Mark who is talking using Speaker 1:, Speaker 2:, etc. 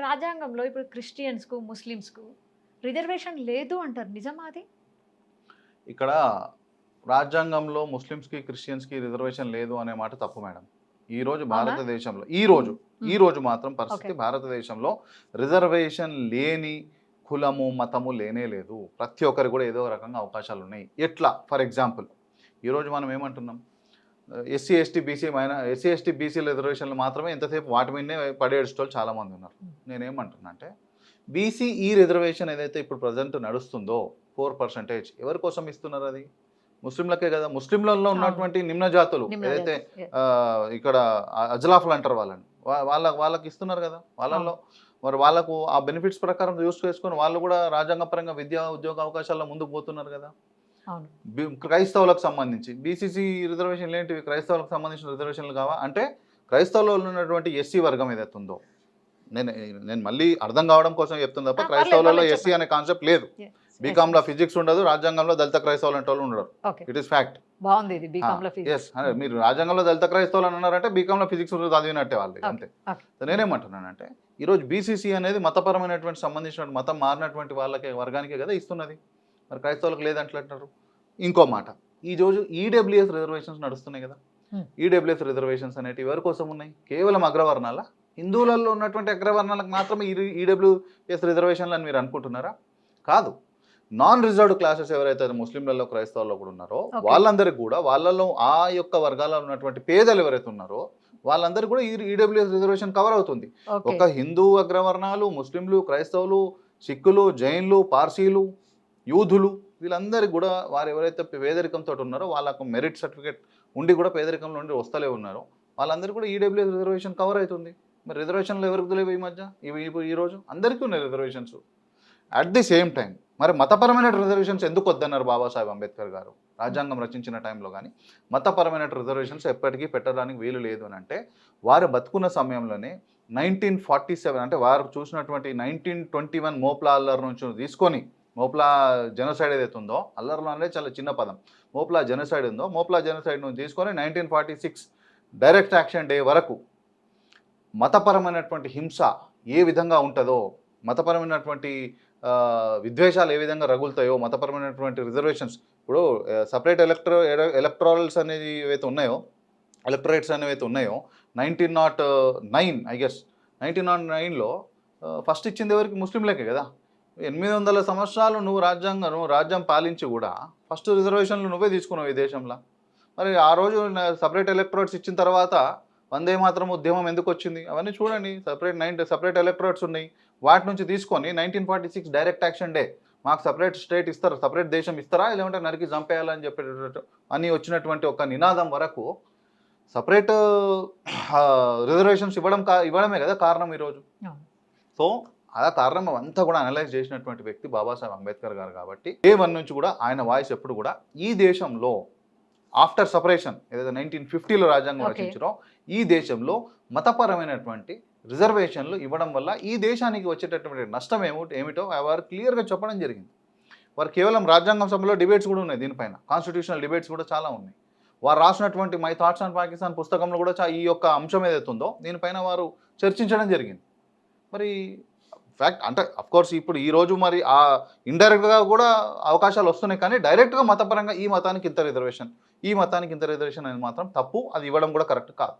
Speaker 1: రాజ్యాంగంలో ఇప్పుడు క్రిస్టియన్స్కు ముస్లిమ్స్కు రిజర్వేషన్ లేదు అంటారు. నిజమా అది?
Speaker 2: ఇక్కడ రాజ్యాంగంలో ముస్లిమ్స్కి క్రిస్టియన్స్కి రిజర్వేషన్ లేదు అనే మాట తప్పు మేడం. ఈ రోజు? భారతదేశంలో ఈ రోజు ఈ రోజు మాత్రం పరిస్థితి. భారతదేశంలో రిజర్వేషన్ లేని కులము మతము లేనే లేదు. ప్రతి ఒక్కరికి కూడా ఏదో రకంగా అవకాశాలు ఉన్నాయి ఎట్లా? ఫర్ ఎగ్జాంపుల్ ఈరోజు మనం ఏమంటున్నాం? ఎస్సీ ఎస్టీ బీసీ మైన ఎస్సీ ఎస్టీ బీసీ రిజర్వేషన్లు మాత్రమే ఎంతసేపు వాటి మీదనే పడేడుస్తూ చాలా మంది ఉన్నారు. నేనేమంటున్నా అంటే బీసీ ఈ రిజర్వేషన్ ఏదైతే ఇప్పుడు ప్రజెంట్ నడుస్తుందో ఫోర్ పర్సెంటేజ్ ఎవరి కోసం ఇస్తున్నారు అది? ముస్లింలకే కదా? ముస్లింలలో ఉన్నటువంటి నిమ్న జాతులు ఏదైతే ఇక్కడ అజలాఫ్లు అంటారు వాళ్ళని. వాళ్ళ వాళ్ళకి ఇస్తున్నారు కదా? వాళ్ళల్లో మరి వాళ్ళకు ఆ బెనిఫిట్స్ ప్రకారం యూస్ చేసుకొని వాళ్ళు కూడా రాజ్యాంగపరంగా విద్యా ఉద్యోగ అవకాశాల్లో ముందుకు పోతున్నారు కదా? క్రైస్తవులకు సంబంధించి బీసీసీ రిజర్వేషన్లు ఏంటివి? క్రైస్తవులకు సంబంధించిన రిజర్వేషన్లు కావా? అంటే క్రైస్తవులో ఉన్నటువంటి ఎస్సీ వర్గం ఏదైతే ఉందో నేను నేను మళ్ళీ అర్థం కావడం కోసం చెప్తుంది తప్ప క్రైస్తవులలో ఎస్సీ అనే కాన్సెప్ట్ లేదు.
Speaker 1: బీకామ్లో
Speaker 2: ఫిజిక్స్ ఉండదు రాజ్యాంగంలో దళిత క్రైస్తవులు అంటే వాళ్ళు ఉండరు. ఇట్ ఇస్ ఫ్యాక్ట్
Speaker 1: బాగుంది ఇది బీకామ్లో
Speaker 2: ఎస్ మీరు రాజ్యాంగంలో దళిత క్రైస్తవులు అని అన్నారంటే బీకామ్లో ఫిజిక్స్ చదివినట్టే వాళ్ళు అంతే. నేనేమంటున్నానంటే ఈరోజు బీసీసీ అనేది మతపరమైనటువంటి సంబంధించిన మతం మారినటువంటి వాళ్ళకి వర్గానికే కదా ఇస్తున్నది? మరి క్రైస్తవులకు లేదంటారు ఇంకో మాట. ఈ రోజు ఈడబ్ల్యూఎస్ రిజర్వేషన్స్ నడుస్తున్నాయి కదా. ఈడబ్ల్యూఎస్ రిజర్వేషన్స్ అనేటివి ఎవరి కోసం ఉన్నాయి? కేవలం అగ్రవర్ణాల? హిందువులలో ఉన్నటువంటి అగ్రవర్ణాలకు మాత్రమే ఈ ఈడబ్ల్యూఎస్ రిజర్వేషన్లు అని మీరు అనుకుంటున్నారా? కాదు. నాన్ రిజర్వ్డ్ క్లాసెస్ ఎవరైతే ముస్లింలలో క్రైస్తవుల్లో కూడా ఉన్నారో. వాళ్ళందరికీ కూడా వాళ్ళలో ఆ యొక్క వర్గాల్లో ఉన్నటువంటి పేదలు ఎవరైతే ఉన్నారో వాళ్ళందరికీ కూడా ఈ ఈడబ్ల్యూఎస్ రిజర్వేషన్ కవర్ అవుతుంది. ఒక హిందూ అగ్రవర్ణాలు ముస్లింలు క్రైస్తవులు సిక్కులు జైన్లు పార్సీలు యూధులు వీళ్ళందరికీ కూడా వారు ఎవరైతే పేదరికంతో ఉన్నారో వాళ్ళకు మెరిట్ సర్టిఫికేట్ ఉండి కూడా పేదరికంలో ఉండి వస్తలే ఉన్నారో. వాళ్ళందరూ కూడా ఈడబ్ల్యూఎస్ రిజర్వేషన్ కవర్ అవుతుంది. మరి రిజర్వేషన్లు ఎవరికి లేవు ఈ మధ్య? ఇవి ఈరోజు ఈ రోజు అందరికీ ఉన్నాయి reservations at the same time మరి మతపరమైన రిజర్వేషన్స్ ఎందుకు వద్దన్నారు బాబాసాహెబ్ అంబేద్కర్ గారు? రాజ్యాంగం రచించిన టైంలో కానీ మతపరమైన రిజర్వేషన్స్ ఎప్పటికీ పెట్టడానికి వీలు లేదు అని అంటే వారు బతుకున్న సమయంలోనే నైన్టీన్ ఫార్టీ సెవెన్ అంటే వారు చూసినటువంటి నైన్టీన్ ట్వంటీ వన్ మోప్లాల్లర్ నుంచి తీసుకొని మోప్లా జెనోసైడ్ ఏదైతే ఉందో అల్లర్లో అనేది చాలా చిన్న పదం. మోప్లా జెనోసైడ్ ఉందో మోప్లా జెనోసైడ్ నుంచి తీసుకొని nineteen forty six direct action day వరకు మతపరమైనటువంటి హింస ఏ విధంగా ఉంటుందో మతపరమైనటువంటి విద్వేషాలు ఏ విధంగా రగులుతాయో మతపరమైనటువంటి రిజర్వేషన్స్ ఇప్పుడు సపరేట్ ఎలక్ట్రో ఎలక్ట్రాల్స్ అనేది ఏవైతే ఉన్నాయో ఎలక్ట్రేట్స్ అనేవి అయితే ఉన్నాయో nineteen nought nine I guess nineteen nought నైన్లో ఫస్ట్ ఇచ్చింది ఎవరికి? ముస్లింలకే కదా? ఎనిమిది వందల సంవత్సరాలు నువ్వు రాజ్యాంగం రాజ్యం పాలించి కూడా ఫస్ట్ రిజర్వేషన్లు నువ్వే తీసుకున్నావు ఈ దేశంలో. మరి ఆ రోజు సపరేట్ ఎలక్ట్రోట్స్ ఇచ్చిన తర్వాత వందే మాత్రం ఉద్యమం ఎందుకు వచ్చింది? అవన్నీ చూడండి. సపరేట్ నైన్ సపరేట్ ఎలక్ట్రోట్స్ ఉన్నాయి. వాటి నుంచి తీసుకొని nineteen forty six direct action day మాకు సపరేట్ స్టేట్ ఇస్తారు సపరేట్ దేశం ఇస్తారా? లేదంటే నరికి చంపేయాలని చెప్పేటట్టు అని వచ్చినటువంటి ఒక నినాదం వరకు సపరేట్ రిజర్వేషన్స్ ఇవ్వడం కా ఇవ్వడమే కదా కారణం ఈరోజు. సో ఆ కారణం అంతా కూడా అనలైజ్ చేసినటువంటి వ్యక్తి బాబాసాహెబ్ అంబేద్కర్ గారు కాబట్టి ఏ వన్ నుంచి కూడా ఆయన వాయిస్ ఎప్పుడు కూడా ఈ దేశంలో ఆఫ్టర్ సపరేషన్ ఏదైతే నైన్టీన్ ఫిఫ్టీలో రాజ్యాంగం. రచించారో ఈ దేశంలో మతపరమైనటువంటి రిజర్వేషన్లు ఇవ్వడం వల్ల ఈ దేశానికి వచ్చేటటువంటి నష్టం ఏమో ఏమిటో వారు క్లియర్గా చెప్పడం జరిగింది. వారు కేవలం రాజ్యాంగం సభలో డిబేట్స్ కూడా ఉన్నాయి దీనిపైన. కాన్స్టిట్యూషనల్ డిబేట్స్ కూడా చాలా ఉన్నాయి. వారు రాసినటువంటి మై థాట్స్ ఆన్ పాకిస్తాన్ పుస్తకంలో కూడా ఈ యొక్క అంశం ఏదైతే ఉందో దీనిపైన వారు చర్చించడం జరిగింది. మరి ఫ్యాక్ట్ అంటే కోర్స్ ఇప్పుడు ఈ రోజు మరి ఆ ఇండైరెక్ట్గా కూడా అవకాశాలు వస్తున్నాయి కానీ డైరెక్ట్గా మతపరంగా ఈ మతానికి ఇంత రిజర్వేషన్ ఈ మతానికి ఇంత రిజర్వేషన్ అనేది మాత్రం తప్పు. అది ఇవ్వడం కూడా కరెక్ట్ కాదు.